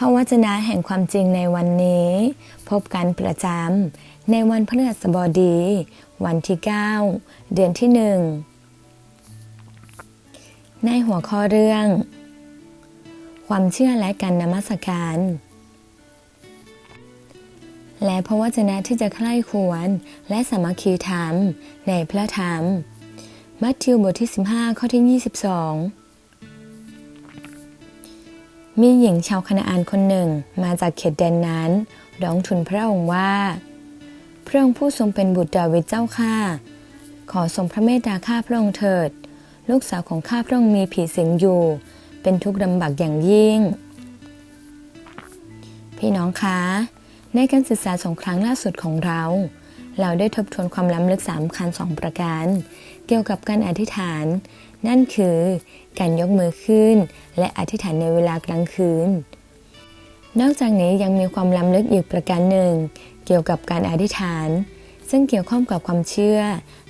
พระวจนะแห่งความจริงในวันนี้ พบกันประจำในวันพฤหัสบดี วันที่ 9 เดือนที่หนึ่งในหัวข้อเรื่อง ความเชื่อและการนมัสการ และพระวจนะที่จะใคร่ควรและสามัคคีธรรมในพระธรรม มัทธิวบทที่ 15 ข้อที่ 22 มีหญิงชาวคณาอานคนหนึ่งมาจากเขตแดนนั้น ร้องทูลพระองค์ว่า พระองค์ผู้ทรงเป็นบุตรดาวิดเจ้าข้าขอทรงพระเมตตาข้าพระองค์เถิด ลูกสาวของข้าพระองค์มีผีสิงอยู่ เป็นทุกข์ลำบากอย่างยิ่ง พี่น้องคะ ในการศึกษาสองครั้งล่าสุดของเรา เราได้ทบทวนความล้ำลึกสามคัญสองประการ เกี่ยวกับการอธิษฐาน นั่นคือ การยกมือขึ้น และอธิษฐานในเวลากลางคืน นอกจากนี้ยังมีความล้ำลึกอีกประการหนึ่ง เกี่ยวกับการอธิษฐาน ซึ่งเกี่ยวข้องกับความเชื่อ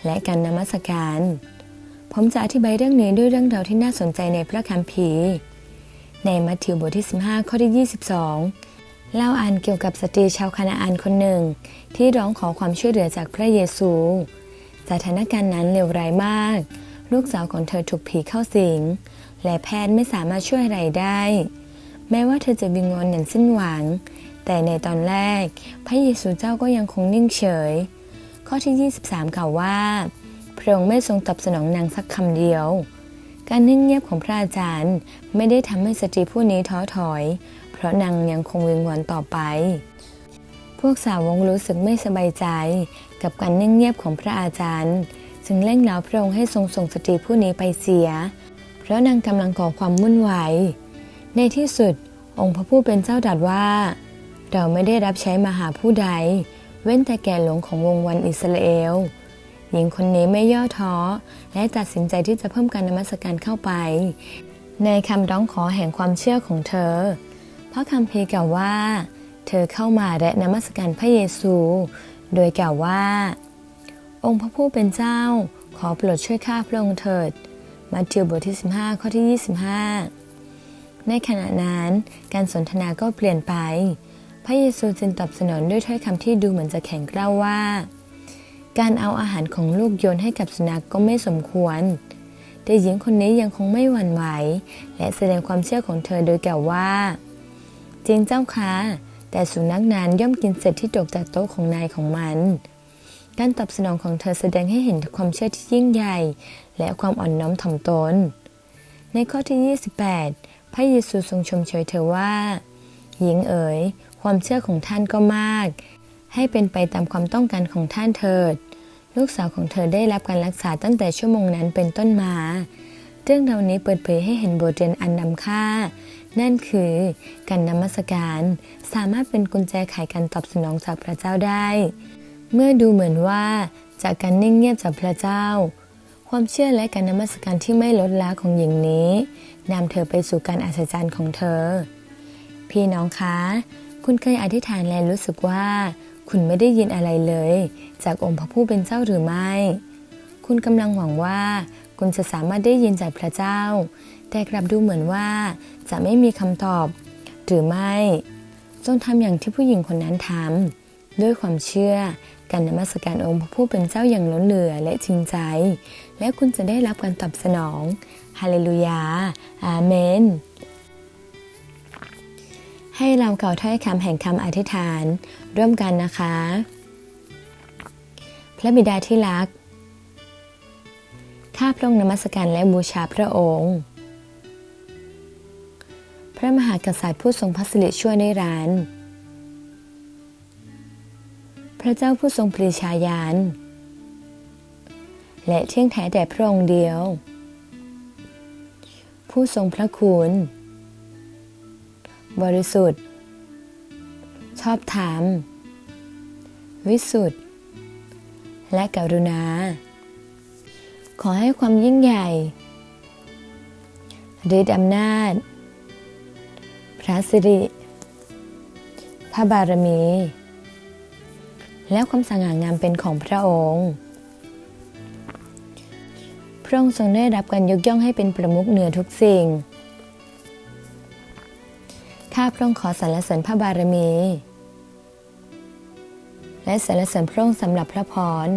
และการนมัสการ ผมจะอธิบายเรื่องนี้ด้วยเรื่องราวที่น่าสนใจในพระคัมภีร์ ในมัทธิวบทที่ 15 ข้อที่ 22 เล่าอ่านเกี่ยวกับสตรีชาวคณาอานคนหนึ่ง ที่ร้องขอความช่วยเหลือจากพระเยซู สถานการณ์นั้นเลวร้ายมาก ลูกสาวของเธอถูกผีเข้าสิง และแพทย์ไม่สามารถช่วยอะไรได้ แม้ว่าเธอจะวิงวอนอย่างสิ้นหวัง แต่ในตอนแรก พระเยซูเจ้าก็ยังคงนิ่งเฉย ข้อที่ 23 กล่าวว่า พระองค์ไม่ทรงตอบสนองนางสักคำเดียว การนิ่งเงียบของพระอาจารย์ไม่ได้ทำให้สตรีผู้นี้ท้อถอย เพราะนางยังคงวิงวอนต่อไป พวกสาวกรู้สึกไม่สบายใจกับการนิ่งเงียบของพระอาจารย์ จึงเร่งเร้าพระองค์ให้ทรงส่งสตรีผู้นี้ไปเสีย เพราะนางกำลังก่อความวุ่นวายในที่สุดองค์พระผู้เป็นเจ้าตรัสว่า เราไม่ได้รับใช้มาหาผู้ใด เว้นแต่แก่หลวงของวงวันอิสราเอลหญิงคนนี้ไม่ย่อท้อ และตัดสินใจที่จะเพิ่มการนมัสการเข้าไป ในคำร้องขอแห่งความเชื่อของเธอ พระคัมภีร์กล่าวว่า เธอเข้ามาและนมัสการพระเยซู โดยกล่าวว่า องค์พระผู้เป็นเจ้า ขอโปรดช่วยข้าพระองค์เถิด มัทธิวบทที่ 15 ข้อที่ 25 ในขณะนั้นการสนทนาก็เปลี่ยนไป พระเยซูจึงตอบสนองด้วยถ้อยคำที่ดูเหมือนจะแข็งกร้าวว่า การเอาอาหารของลูกโยนให้กับสุนัขกก็ไม่สมควรแต่หญิงคนนี้ยังคงไม่หวั่นไหว และแสดงความเชื่อของเธอโดยกล่าวว่า จริงเจ้าคะแต่สุนัขนั้นย่อมกินเศษที่ตกจากโต๊ะของนายของมัน การตอบสนองของเธอแสดงให้เห็นความเชื่อที่ยิ่งใหญ่ และความอ่อนน้อมถ่อมตน ในข้อที่ 28 พระเยซูทรงชมเชยเธอว่า หญิงเอ๋ย ความเชื่อของท่านก็มาก ให้เป็นไปตามความต้องการของท่านเถิด ลูกสาวของเธอได้รับการรักษาตั้งแต่ชั่วโมงนั้นเป็นต้นมา เรื่องเหล่านี้เปิดเผยให้เห็นบทเรียนอันนำค่า นั่นคือการนมัสการสามารถเป็นกุญแจไขการตอบสนองจากพระเจ้าได้ เมื่อดูเหมือนว่าจากการนิ่งเงียบจากพระเจ้า ความเชื่อและการนมัสการที่ไม่ลดละของหญิงนี้นำเธอไปสู่การอัศจรรย์ของเธอ พี่น้องคะ คุณเคยอธิษฐานและรู้สึกว่า คุณไม่ได้ยินอะไรเลย จากองค์พระผู้เป็นเจ้าหรือไม่ คุณกำลังหวังว่า คุณจะสามารถได้ยินจากพระเจ้า แต่กลับดูเหมือนว่าจะไม่มีคำตอบ หรือไม่จงทำอย่างที่ผู้หญิงคนนั้นทำด้วยความเชื่อการนมัสการองค์พระผู้เป็นเจ้าอย่างล้นเหลือและจริงใจ และคุณจะได้รับการตอบสนองฮาเลลูยา อาเมน ให้เราเก่าถ้อยคำแห่งคำอธิษฐาน ร่วมกันนะคะ พระบิดาที่รัก ข้าพระองค์นมัสการและบูชาพระองค์ พระมหากษัตริย์ผู้ทรงพระสิริช่วยในร้าน พระเจ้าผู้ทรงปรีชาญาณและเที่ยงแท้แต่พระองค์เดียว ผู้ทรงพระคุณ บริสุทธิ์ ชอบธรรม วิสุทธิ์ และกรุณา ขอให้ความยิ่งใหญ่ฤทธิอำนาจ ระสิริ พระบารมี และความสง่างามเป็นของพระองค์ พระองค์ทรงได้รับการยกย่องให้เป็นประมุขเหนือทุกสิ่ง ข้าพระองค์ขอสรรเสริญพระบารมี และสรรเสริญพระองค์สำหรับพระพร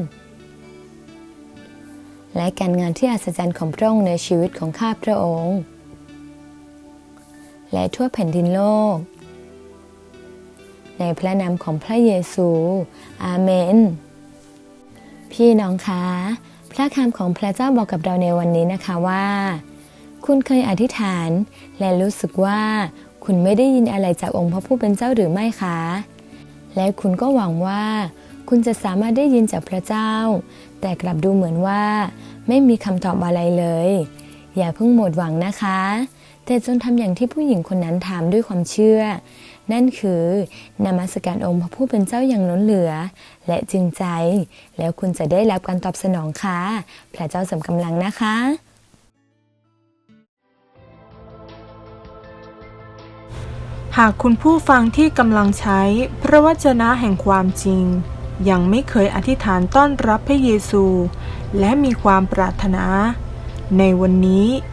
และการงานที่อัศจรรย์ของพระองค์ในชีวิตของข้าพระองค์ และทั่วแผ่นดินโลก ในพระนามของพระเยซู อาเมน พี่น้องคะพระคำของพระเจ้าบอกกับเราในวันนี้นะคะว่า คุณเคยอธิษฐานและรู้สึกว่าคุณไม่ได้ยินอะไรจากองค์พระผู้เป็นเจ้าหรือไม่คะ และคุณก็หวังว่า คุณจะสามารถได้ยินจากพระเจ้า แต่กลับดูเหมือนว่า ไม่มีคำตอบอะไรเลย อย่าเพิ่งหมดหวังนะคะ แต่จงทำอย่างที่ผู้หญิงคนนั้นถามด้วยความเชื่อ นั่นคือนมัสการองค์พระผู้เป็นเจ้าอย่างล้นเหลือ และจริงใจ แล้วคุณจะได้รับการตอบสนองค่ะ พระเจ้าสมกำลังนะคะหากคุณผู้ฟังที่กำลังใช้พระวจนะแห่งความจริง ยังไม่เคยอธิษฐานต้อนรับพระเยซู และมีความปรารถนา ในวันนี้